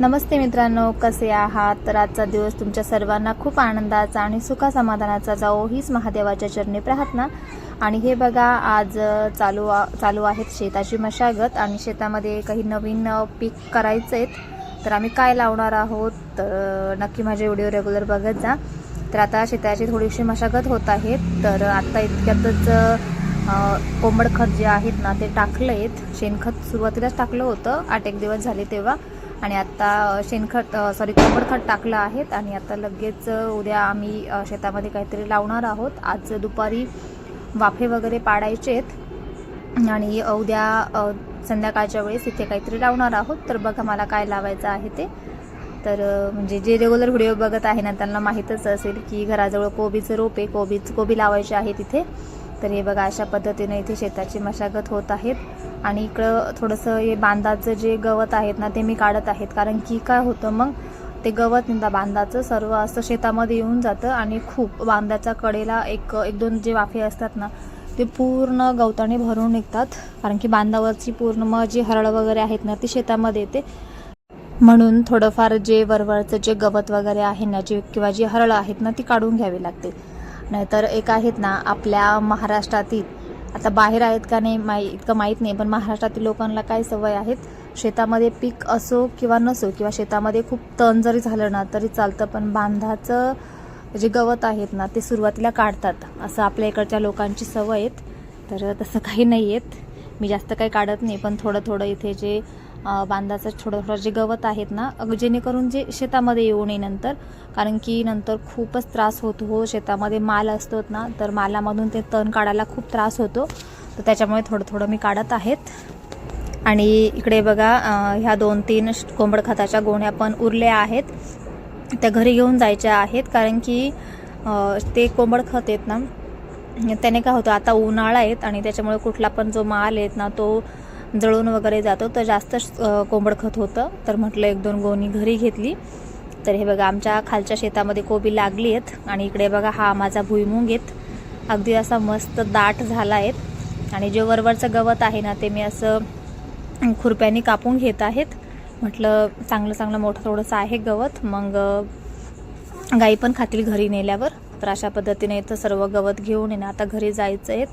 नमस्ते मित्रांनो कसे आहात? तर आजचा दिवस तुमच्या सर्वांना खूप आनंदाचा आणि सुखासमाधानाचा जाओ हीच महादेवाच्या चरणी प्रार्थना. आणि हे बघा आज चालू आ- चालू आहेत शेताची मशागत आणि शेतामध्ये काही नवीन पीक करायचं आहेत तर आम्ही काय लावणार आहोत? तर नक्की माझे व्हिडिओ रेग्युलर बघत जा. तर आता शेताची थोडीशी मशागत होत आहेत तर आत्ता इतक्यातच कोंबड खत जे आहेत ना ते टाकलं आहेत शेणखत सुरुवातीलाच टाकलं होतं. आठ एक दिवस झाले तेव्हा. आणि आता शेणखत सॉरी कोंबड खत टाकलं आहेत आणि आता लगेच उद्या आम्ही शेतामध्ये काहीतरी लावणार आहोत. आज दुपारी वाफे वगैरे पाडायचे आहेत आणि उद्या संध्याकाळच्या वेळेस इथे काहीतरी लावणार आहोत. तर बघा मला काय लावायचं आहे ते. तर म्हणजे जे रेग्युलर व्हिडिओ बघत आहे ना त्यांना माहीतच असेल की घराजवळ कोबीचं रोप आहे. कोबीच कोबी लावायचे आहे तिथे तर हे बघा अशा पद्धतीने इथे शेताची मशागत होत आहेत. आणि इकडं थोडंसं हे बांधाचं जे गवत आहेत ना ते मी काढत आहेत. कारण की काय होतं मग ते गवत निंदा बांधाचं सर्व असं शेतामध्ये येऊन जातं आणि खूप बांधाच्या कडेला एक एक दोन जे वाफे असतात ना ते पूर्ण गवताने भरून निघतात. कारण की बांधावरची पूर्ण मग जी हरळ वगैरे आहेत ना ती शेतामध्ये येते. म्हणून थोडंफार जे वरवरचं जे गवत वगैरे आहे ना जे किंवा जी हरळ आहेत ना ती काढून घ्यावी लागते. नाहीतर एक आहेत ना आपल्या महाराष्ट्रातील आता बाहेर आहेत का नाही माही इतकं माहीत नाही पण महाराष्ट्रातील लोकांना काय सवय आहेत? शेतामध्ये पीक असो किंवा नसो किंवा शेतामध्ये खूप तण जरी झालं ना तरी चालतं पण बांधाचं जे गवत आहेत ना ते सुरुवातीला काढतात असं आपल्या इकडच्या लोकांची सवय आहेत. तर तसं काही नाही आहेत. मी जास्त काही काढत नाही पण थोडं थोडं इथे जे बांधाचं थोडं थोडं जे गवत आहेत ना जेणेकरून जे शेतामध्ये येऊ नये नंतर कारण की नंतर खूपच त्रास होतो हो शेतामध्ये माल असतो ना तर मालामधून ते तण काढायला खूप त्रास होतो. तर त्याच्यामुळे थोडं थोडं मी काढत आहेत. आणि इकडे बघा ह्या दोन तीन श- कोंबड खताच्या गोण्या पण उरल्या आहेत. त्या घरी घेऊन जायच्या आहेत कारण की ते कोंबड खत आहेत ना त्याने काय होतं आता उन्हाळा आहेत आणि त्याच्यामुळे कुठला पण जो माल आहेत ना तो जळून वगैरे जातो. तर जास्त कोंबड खत होतं. तर म्हटलं एक दोन गोणी घरी घेतली. तर हे बघा आमच्या खालच्या शेतामध्ये कोबी लागली आहेत आणि इकडे बघा हा माझा भुईमुंग आहेत अगदी असा मस्त दाट झाला आहेत आणि जे वरवरचं गवत आहे ना ते मी असं खुरप्याने कापून घेत आहेत. म्हटलं चांगलं चांगलं मोठं थोडंसं आहे गवत. मग गाई पण खातील घरी नेल्यावर. तर अशा पद्धतीने इथं सर्व गवत घेऊन आहे ना आता घरी जायचं आहेत.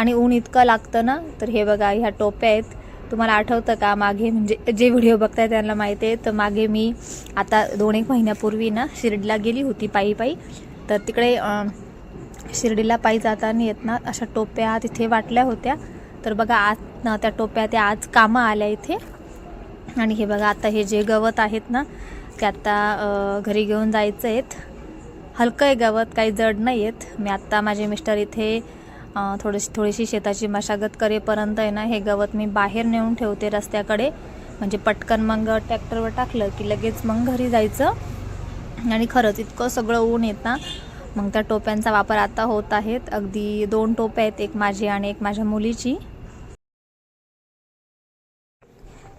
आणि ऊन इतकं लागतं ना तर हे बघा ह्या टोप्या आहेत. तुम्हाला आठवतं का मागे? म्हणजे जे व्हिडिओ बघताय त्यांना माहिती आहे. तर मागे मी आता दोन एक महिन्यापूर्वी ना शिर्डीला गेली होती पायी पायी. तर तिकडे शिर्डीला पायी जाताना येत ना अशा टोप्या तिथे वाटल्या होत्या. तर बघा आज ना त्या टोप्या त्या आज कामं आल्या इथे. आणि हे बघा आता हे जे गवत आहेत ना ते आता घरी घेऊन जायचं आहेत. हलकं आहे गवत काही जड नाही आहेत मी आत्ता माझे मिस्टर इथे थोडीशी थोडीशी शेताची मशागत करेपर्यंत आहे ना हे गवत मी बाहेर नेऊन ठेवते रस्त्याकडे. म्हणजे पटकन मग ट्रॅक्टरवर टाकलं की लगेच मग घरी जायचं. आणि खरंच इतकं सगळं ऊन येत ना मग त्या टोप्यांचा वापर आता होत आहेत. अगदी दोन टोप्या आहेत एक माझी आणि एक माझ्या मुलीची.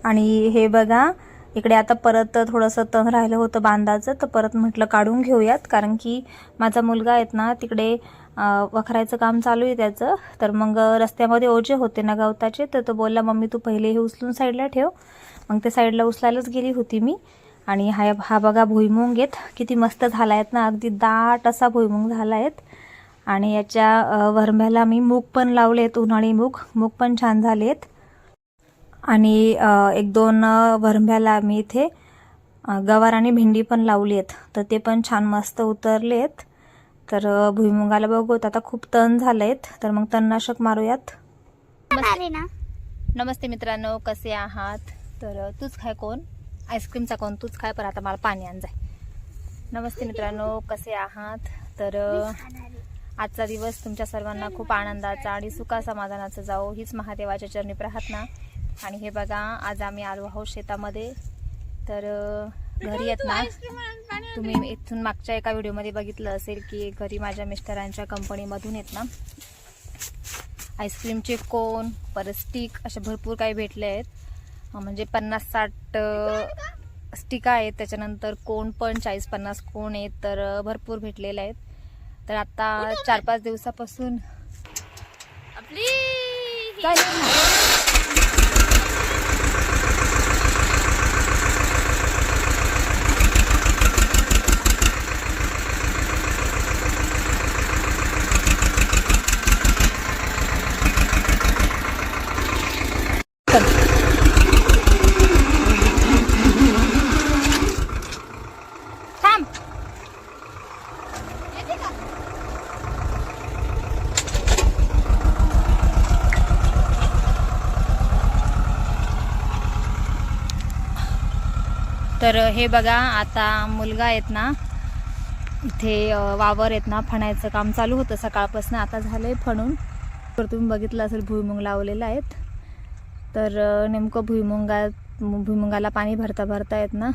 आणि हे बघा इकडे आता परत थोडंसं तण राहिलं होतं बांधाचं तर परत म्हटलं काढून घेऊयात. कारण की माझा मुलगा आहेत ना तिकडे वखरायचं काम चालू आहे त्याचं. तर मग रस्त्यामध्ये ओझे होते ना गवताचे तर तो बोलला मम्मी तू पहिले हे उचलून साईडला ठेव. मग ते साईडला उचलायलाच गेली होती मी. आणि हा हा बघा भुईमुंग आहेत. किती मस्त झाला आहेत ना. अगदी दाट असा भुईमुंग झाला आहेत आणि याच्या वरम्याला मी मूग पण लावले आहेत उन्हाळी मूग. मूग पण छान झाले आहेत आणि एक दोन अ, मी इथे गवार आणि भेंडी पण लावली आहेत तर ते पण छान मस्त उतरले आहेत तर भुईमुगाला बघूत आता खूप तण झाले आहेत तर मग तणनाशक मारूयात. नमस्ते. मित्रांनो कसे आहात? तर तूच खाय कोण? आईस्क्रीमचा कोण? तूच खाय पण आता मला पाणी आण जाय. नमस्ते मित्रांनो कसे आहात? तर आजचा दिवस तुमच्या सर्वांना खूप आनंदाचा आणि सुखा समाधानाचा जाओ हीच महादेवाच्या चरणी प्रार्थना. आणि हे बघा आज आम्ही आलो आहोत शेतामध्ये. तर घरी येत ना? तुम्ही इथून मागच्या एका व्हिडिओमध्ये बघितलं असेल की घरी माझ्या मिस्टरांच्या कंपनीमधून येत ना आईस्क्रीमचे कोन परत स्टिक असे भरपूर काही भेटले आहेत. म्हणजे पन्नास साठ स्टिक आहेत. त्याच्यानंतर कोण पण चाळीस पन्नास कोण आहेत तर भरपूर भेटलेले आहेत. तर आता चार पाच दिवसापासून आपली चालेल ना. तर हे बघा आता मुलगा आहेत ना इथे वावर आहेत ना फणायचं काम चालू होतं सकाळपासून आता झालं आहे फणून. तर तुम्ही बघितलं असेल भुईमुंग लावलेलं आहेत. तर नेमकं भुईमुंगा भुईमुंगाला पाणी भरता भरता येत ना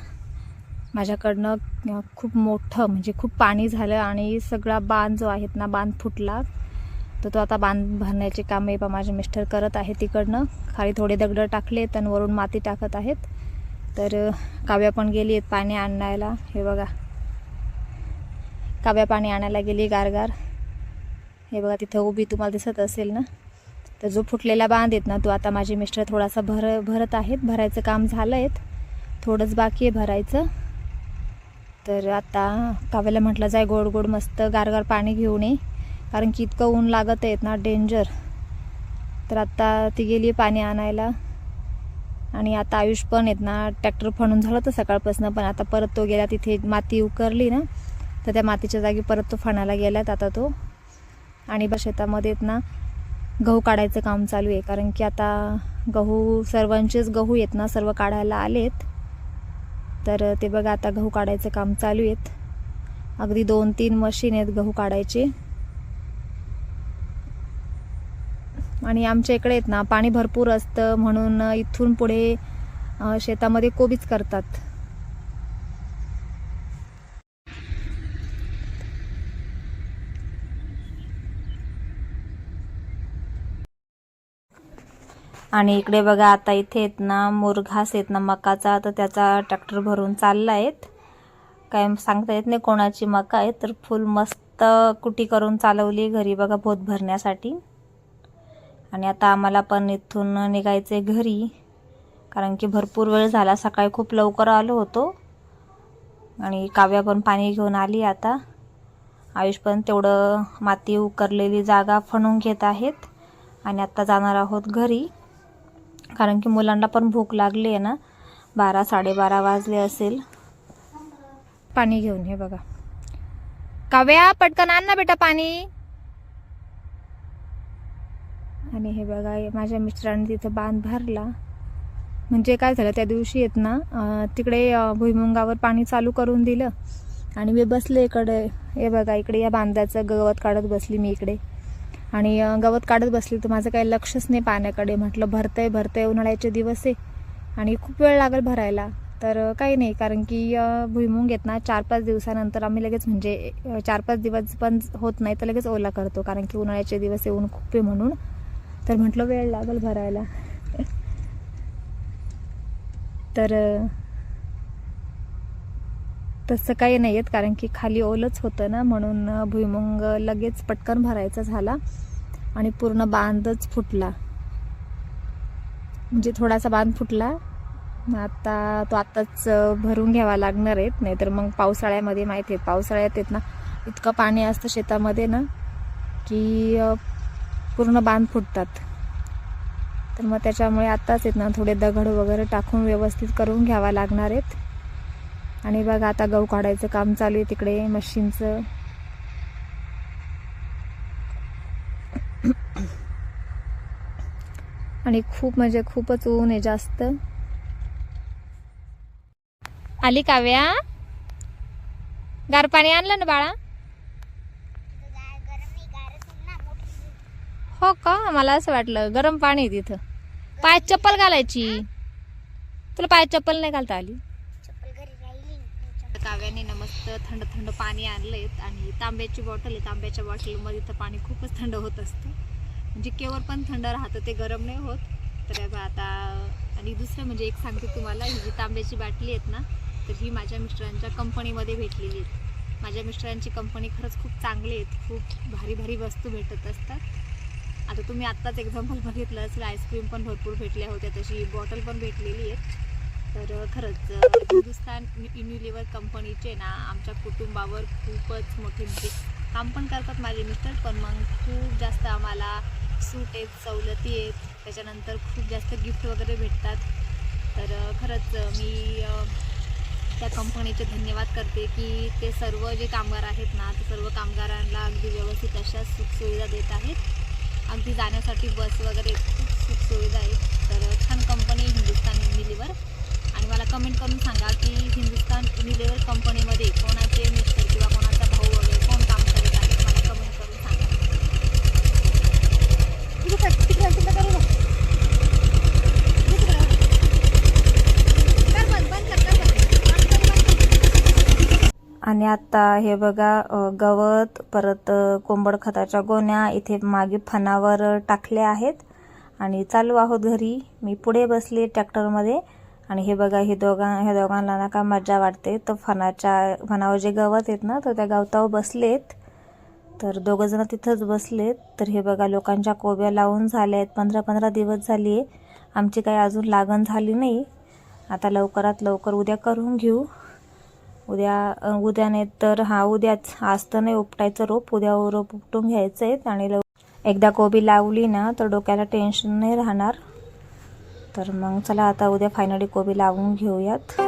माझ्याकडनं खूप मोठं म्हणजे खूप पाणी झालं आणि सगळा बांध जो आहेत ना बांध फुटला. तर तो आता बांध भरण्याचे काम आहे बा माझे मिस्टर करत आहे तिकडनं. खाली थोडे दगडं टाकले आणि वरून माती टाकत आहेत. तर काव्या पण गेली आहेत पाणी आणायला. हे बघा. काव्या पाणी आणायला गेली गारगार. हे बघा तिथं उभी तुम्हाला दिसत असेल ना? तर जो फुटलेला बांध आहेत ना तो आता माझे मिस्टर थोडासा भर भरत आहेत. भरायचं काम झालं आहेत थोडंच बाकी आहे भरायचं. तर आता काव्याला म्हटलं जाय गोड गोड मस्त गारगार पाणी घेऊन ये. कारण की इतकं ऊन लागत आहेत ना डेंजर. तर आत्ता ती गेली पाणी आणायला. आणि आता आयुष पण आहेत ना ट्रॅक्टर फणून झालं तर सकाळपासून पण आता परत तो गेला तिथे माती उकरली ना तर त्या मातीच्या जागी परत तो फणाला गेलात आता तो. आणि बा शेतामध्ये आहेत ना गहू काढायचं काम चालू आहे कारण की आता गहू सर्वांचेच गहू आहेत ना सर्व काढायला आलेत. तर ते बघा आता गहू काढायचं काम चालू आहेत. अगदी दोन तीन मशीन आहेत गहू काढायचे. आणि आमच्या इकडे आहेत ना पाणी भरपूर असतं म्हणून इथून पुढे शेतामध्ये कोबीच करतात. आणि इकडे बघा आता इथे आहेत ना मुरघास आहेत ना मकाचा तर त्याचा ट्रॅक्टर भरून चालला आहेत. काय सांगता येत नाही कोणाची मका आहे तर फुल मस्त कुटी करून चालवली घरी बघा भोत भरण्यासाठी. आणि आता आम्हाला पण इथून निघायचे घरी. कारण की भरपूर वेळ झाला सकाळी खूप लवकर आलो होतो. आणि काव्या पण पाणी घेऊन आली आता. आयुष पण तेवढं माती उकरलेली जागा फणून घेत आहेत. आणि आत्ता जाणार आहोत घरी. कारण की मुलांना पण भूक लागली आहे ना. बारा साडेबारा वाजले असेल. पाणी घेऊन हे बघा. काव्या पटकन आण ना बेटा पाणी. आणि हे बघा माझ्या मिस्टरांनी तिथं बांध भरला. म्हणजे काय झालं त्या दिवशी येत ना तिकडे भुईमुंगावर पाणी चालू करून दिलं. आणि मी बसले इकडे. हे बघा इकडे या बांधाचं गवत काढत बसली मी इकडे. आणि गवत काढत बसली तर माझं काही लक्षच नाही पाण्याकडे. म्हटलं भरतंय भरतंय उन्हाळ्याचे दिवस आहे. आणि खूप वेळ लागेल भरायला. तर काही नाही कारण की भुईमुंग येत ना चार पाच दिवसानंतर आम्ही लगेच म्हणजे चार पाच दिवस पण होत नाही तर लगेच ओला करतो. कारण की उन्हाळ्याचे दिवस येऊन खूप आहे म्हणून. तर म्हटलं वेळ लागेल भरायला. तर तसं काही नाही आहेत कारण की खाली ओलच होतं ना म्हणून भुईमुंग लगेच पटकन भरायचा झाला आणि पूर्ण बांधच फुटला. म्हणजे थोडासा बांध फुटला. मग आता तो आत्ताच भरून घ्यावा लागणार आहेत नाहीतर मग पावसाळ्यामध्ये माहिती आहे पावसाळ्यात येत ना इतकं पाणी असतं शेतामध्ये ना की पूर्ण बांध फुटतात. तर मग त्याच्यामुळे आत्ताच आहेत ना थोडे दगड वगैरे टाकून व्यवस्थित करून घ्यावा लागणार आहेत. आणि बघा आता गहू काढायचं काम चालू आहे तिकडे मशीनचं. आणि खूप म्हणजे खूपच ऊन आहे जास्त. आली काव्या? गार पाणी आणलं ना बाळा? हो का? मला असं वाटलं गरम पाणी आहे तिथं. पायात चप्पल घालायची. तुला पायात चप्पल नाही घालता आली? काव्याने ना मस्त थंड थंड पाणी आणलंय आणि तांब्याची बॉटल आहे. तांब्याच्या बॉटलमध्ये तर पाणी खूपच थंड होत असतं. म्हणजे केवळ पण थंड राहतं ते गरम नाही होत. तर आता आणि दुसरं म्हणजे एक सांगते तुम्हाला ही जी तांब्याची बाटली आहेत ना तर ही माझ्या मिस्टरांच्या कंपनीमध्ये भेटलेली आहेत. माझ्या मिस्टरांची कंपनी खरंच खूप चांगली आहेत. खूप भारी भारी वस्तू भेटत असतात. आता तुम्ही आत्ताच एक्झाम्पल बघितलं असेल आईस्क्रीम पण भरपूर भेटल्या होत्या तशी बॉटल पण भेटलेली आहे तर खरंच हिंदुस्थान हिंदुस्तान युनिलिव्हर कंपनीचे ना आमच्या कुटुंबावर खूपच मोठे म्हणजे काम पण करतात माझे मिस्टर पण मग खूप जास्त आम्हाला सूट आहेत सवलती आहेत. त्याच्यानंतर खूप जास्त गिफ्ट वगैरे भेटतात. तर खरंच मी त्या कंपनीचे धन्यवाद करते की ते सर्व जे कामगार आहेत ना ते सर्व कामगारांना अगदी व्यवस्थित अशा सुखसुविधा देत आहेत. अगदी जाण्यासाठी बस वगैरे खूप सुखसुविधा आहे. तर छान कंपनी हिंदुस्तान युनिलिव्हर आणि मला कमेंट करून सांगा की हिंदुस्तान युनिलिव्हर कंपनीमध्ये कोणाचे मिस्टर किंवा कोणा भाऊ वगैरे कोण काम करत आहे मला कमेंट करून सांगा आणि आता हे बघा गवत परत कोंबड खताच्या गोण्या इथे मागे फणावर टाकल्या आहेत. आणि चालू आहोत घरी. मी पुढे बसले ट्रॅक्टरमध्ये. आणि हे बघा हे दोघां ह्या दोघांना ना का मजा वाटते. तर फणाच्या फणावर जे गवत आहेत ना तर त्या गवतावर बसलेत. तर दोघंजणं तिथंच बसलेत. तर हे बघा लोकांच्या कोब्या लावून झाल्या आहेत. पंधरा पंधरा दिवस झाली. आहे आमची काही अजून लागण झाली नाही. आता लवकरात लवकर उद्या करून घेऊ. उद्या उद्या नाही तर हा उद्याच आज तर नाही उपटायचं रोप उद्या रोप उपटून घ्यायचं आहे आणि एकदा कोबी लावली ना तर डोक्याला टेन्शन नाही राहणार. तर मग चला आता उद्या फायनली कोबी लावून घेऊयात.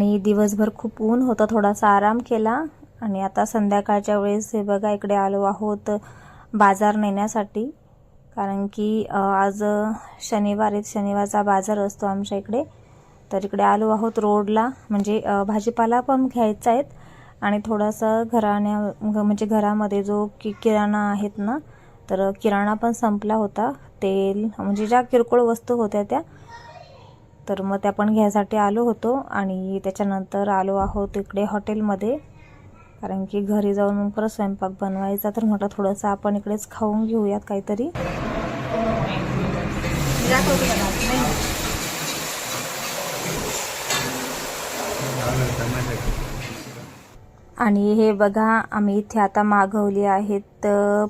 आणि दिवसभर खूप ऊन होतं थोडासा आराम केला. आणि आता संध्याकाळच्या वेळेस हे बघा इकडे आलो आहोत बाजार नेण्यासाठी. कारण की आज शनिवार आहे शनिवारचा बाजार असतो आमच्या इकडे. तर इकडे आलो आहोत रोडला. म्हणजे भाजीपाला पण घ्यायचा आहेत आणि थोडासा घराण्या म्हणजे घरामध्ये जो कि किराणा आहेत ना तर किराणा पण संपला होता. तेल म्हणजे ज्या किरकोळ वस्तू होत्या त्या. तर मग त्या पण घ्यायसाठी आलो होतो आणि त्याच्यानंतर आलो आहोत इकडे हॉटेलमध्ये. कारण की घरी जाऊन मग परत स्वयंपाक बनवायचा तर म्हटलं थोडंसं आपण इकडेच खाऊन घेऊयात काहीतरी. आणि हे बघा आम्ही इथे आता मागवली आहेत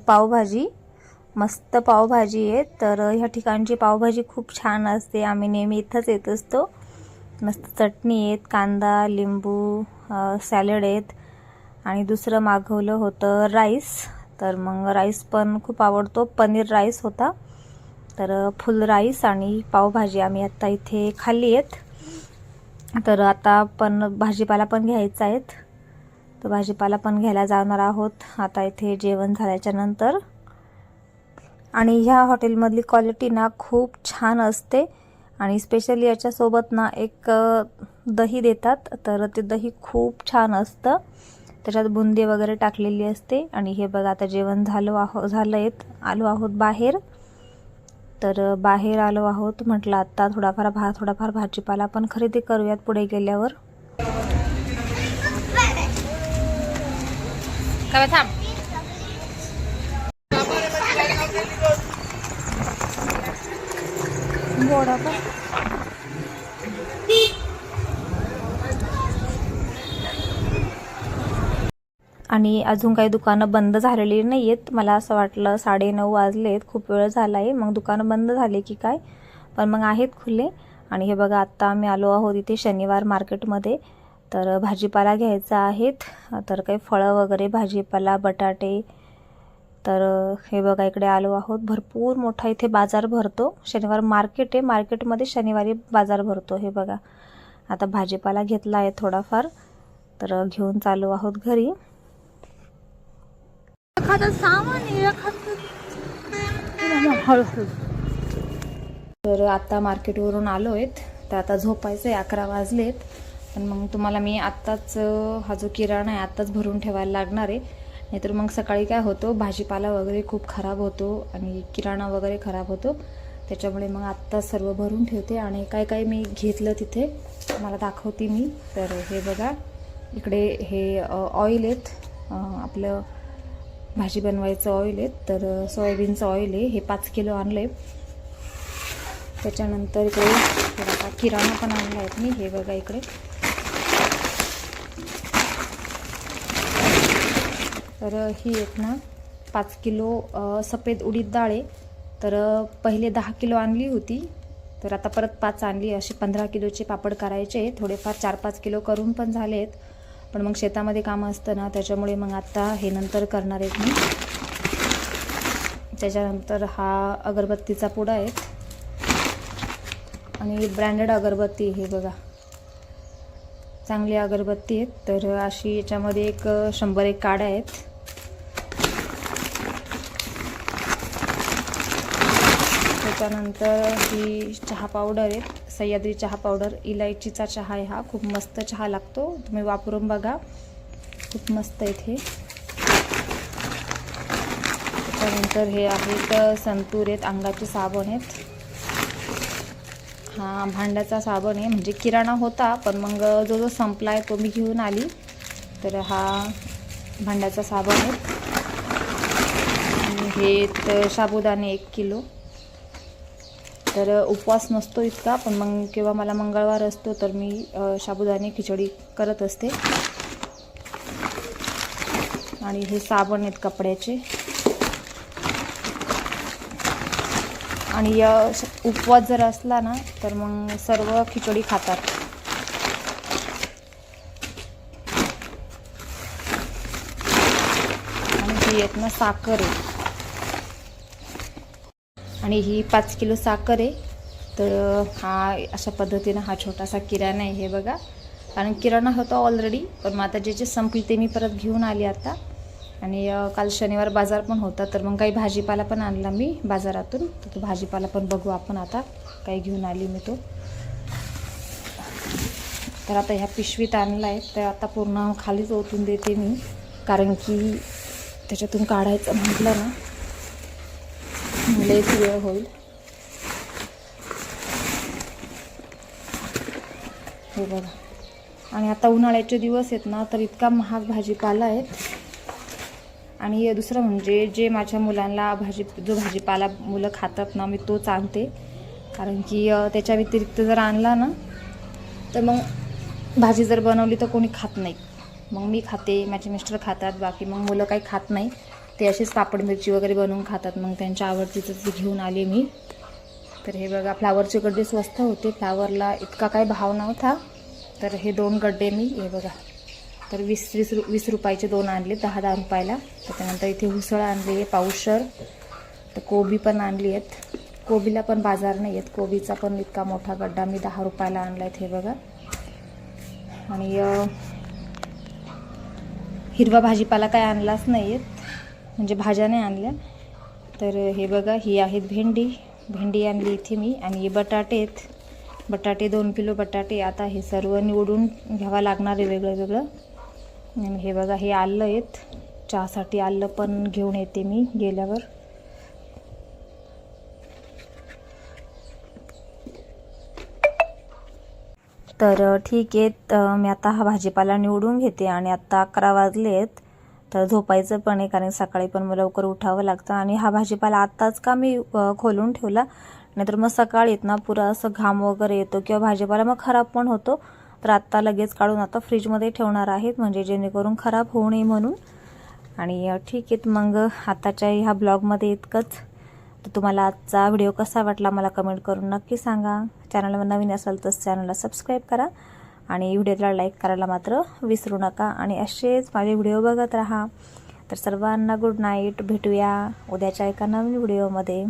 पावभाजी. मस्त पावभाजी आहे. तर ह्या ठिकाणची पावभाजी खूप छान असते. आम्ही नेहमी इथंच येत असतो. मस्त चटणी आहेत कांदा लिंबू सॅलड आहेत. आणि दुसरं मागवलं होतं राईस. तर मग राईस पण खूप आवडतो. पनीर राईस होता. तर फुल राईस आणि पावभाजी आम्ही आत्ता इथे खाल्ली आहेत. तर आता पण भाजीपाला पण घ्यायचा आहेत तर भाजीपाला पण घ्यायला जाणार आहोत. आता इथे जेवण झाल्याच्यानंतर. आणि ह्या हॉटेलमधली क्वालिटी ना खूप छान असते. आणि स्पेशली याच्यासोबत ना एक दही देतात तर ते दही खूप छान असतं. त्याच्यात बुंदी वगैरे टाकलेली असते. आणि हे बघा आता जेवण झालो आहो झालं आहेत आलो आहोत बाहेर. तर बाहेर आलो आहोत म्हटलं आत्ता थोडाफार भा थोडाफार भाजीपाला पण खरेदी करूयात पुढे गेल्यावर. थांब. गोडा होता आणि अजून काही दुकानं बंद झालेली नाही आहेत मला असं वाटलं साडेनऊ वाजलेत. खूप वेळ झाला आहे मग दुकानं बंद झाले की काय? पण मग आहेत खुले. आणि हे बघा आत्ता आम्ही आलो आहोत इथे शनिवार मार्केटमध्ये. तर भाजीपाला घ्यायचा आहेत. तर काही फळं वगैरे भाजीपाला बटाटे तर हे बघा इकडे आलो आहोत. भरपूर मोठा इथे बाजार भरतो. शनिवार मार्केट आहे. मार्केटमध्ये शनिवारी बाजार भरतो हे बघा. आता भाजीपाला घेतला आहे थोडाफार. तर घेऊन चालू आहोत घरी. तर आता मार्केटवरून आलो आहेत तर आता झोपायचं आहे अकरा वाजलेत. पण मग तुम्हाला मी आत्ताच हा जो किराणा आहे आत्ताच भरून ठेवायला लागणार आहे. नाहीतर मग सकाळी काय होतो भाजीपाला वगैरे खूप खराब होतो आणि किराणा वगैरे खराब होतो. त्याच्यामुळे मग आत्ता सर्व भरून ठेवते आणि काय काय मी घेतलं तिथे मला दाखवते मी. तर हे बघा इकडे हे ऑइल आहेत. आपलं भाजी बनवायचं ऑइल आहे तर सोयाबीनचं ऑइल आहे. हे पाच किलो आणलं आहे त्याच्यानंतर इकडे थोडासा किराणा पण आणला आहेत मी. हे बघा इकडे. तर ही एक ना पाच किलो सफेद उडीद डाळ आहे. तर पहिले दहा किलो आणली होती. तर आता परत पाच आणली. असे पंधरा किलोचे पापड करायचे थोडेफार चार पाच किलो करून पण झाले आहेत. पण मग शेतामध्ये कामं असतं ना त्याच्यामुळे मग आता हे नंतर करणार आहेत मी. त्याच्यानंतर हा अगरबत्तीचा पुडा आहे. आणि ब्रँडेड अगरबत्ती हे बघा. चांगली अगरबत्ती आहेत. तर अशी याच्यामध्ये एक शंभर एक काड्या आहेत. त्याच्यानंतर ही चहा पावडर आहे. सह्याद्री चहा पावडर. इलायचीचा चहा आहे हा. खूप मस्त चहा लागतो. तुम्ही वापरून बघा. खूप मस्त आहेत हे. त्याच्यानंतर हे आहेत संतूर आहेत अंगाचे साबण आहेत. हा भांड्याचा साबण आहे. म्हणजे किराणा होता पण मग जो जो संपला आहे तो मी घेऊन आली. तर हा भांड्याचा साबण आहे. हे तर साबुदाणे एक किलो. तर उपवास नसतो इतका पण मग किंवा मला मंगळवार असतो तर मी अ, साबुदाणे खिचडी करत असते. आणि हे साबण आहेत कपड्याचे. आणि या उपवास जर असला ना तर मग सर्व खिचडी खातात. आणि ही आहेत ना साखर आहे आणि ही पाच किलो साखर आहे. तर हा अशा पद्धतीनं हा छोटासा किराणा आहे हे बघा. कारण किराणा होता ऑलरेडी पण मग आता जे संपली ते मी परत घेऊन आली आता. आणि काल शनिवार बाजार पण होता तर मग काही भाजीपाला पण आणला मी बाजारातून. तर तो भाजीपाला पण बघू आपण आता. काही घेऊन आली मी तो. तर आता ह्या पिशवीत आणला आहे तर आता पूर्ण खालीच ओतून देते मी. कारण की त्याच्यातून काढायचं म्हटलं ना लयच वेळ होईल. हे बघा. आणि आता उन्हाळ्याचे दिवस आहेत ना तर इतका महाग भाजीपाला आहे. आणि दुसरं म्हणजे जे माझ्या मुलांना भाजी जो भाजीपाला मुलं खातात ना मी तोच आणते. कारण की त्याच्या व्यतिरिक्त जर आणला ना तर मग भाजी जर बनवली तर कोणी खात नाही. मग मी खाते माझे मिस्टर खातात बाकी मग मुलं काही खात नाही. ते अशीच पापड मिरची वगैरे बनवून खातात. मग त्यांच्या आवडतीचं ते घेऊन आले मी. तर हे बघा फ्लावरचे गड्डे स्वस्त होते. फ्लावरला इतका काही भाव नव्हता. तर हे दोन गड्डे मी हे बघा. तर वीस वीस रु वीस रुपयाचे दोन आणले दहा दहा रुपयाला. त्याच्यानंतर इथे उसळ आणली आहे पावसर तर कोबी पण आणली आहेत. कोबीला पण बाजार नाही आहेत. कोबीचा पण इतका मोठा गड्डा मी दहा रुपयाला आणला आहे हे बघा. आणि हिरवा भाजीपाला काय आणलाच नाही आहेत. म्हणजे भाज्या नाही आणल्या. तर हे बघा ही आहेत भेंडी. भेंडी आणली इथे मी. आणि हे बटाटे आहेत बटाटे दोन किलो बटाटे. आता हे सर्व निवडून घ्यावं लागणार आहे वेगळं वेगळं. आणि हे बघा हे आलं आहेत. चहासाठी आलं पण घेऊन येते मी गेल्यावर. तर ठीक आहे तर मी आता हा भाजीपाला निवडून घेते आणि आत्ता अकरा वाजले आहेत. तर झोपायचं पण आहे कारण सकाळी पण मला लवकर उठावं लागतं. आणि हा भाजीपाला आत्ताच का मी खोलून ठेवला. नाहीतर मग सकाळीत येत ना पुरा असं घाम वगैरे येतो किंवा भाजीपाला मग खराब पण होतो. तर आत्ता लगेच काढून आता फ्रीजमध्ये ठेवणार आहेत म्हणजे जेणेकरून खराब होऊ नये म्हणून. आणि ठीक आहे मग आताच्या ह्या ब्लॉगमध्ये इतकंच. तर तुम्हाला आजचा व्हिडिओ कसा वाटला मला कमेंट करून नक्की सांगा. चॅनलवर नवीन असाल तर चॅनलला सबस्क्राईब करा. आणि व्हिडिओला लाईक करायला मात्र विसरू नका. आणि असेच माझे व्हिडिओ बघत राहा. तर सर्वांना गुड नाईट भेटूया उद्याच्या एका नवीन व्हिडिओमध्ये.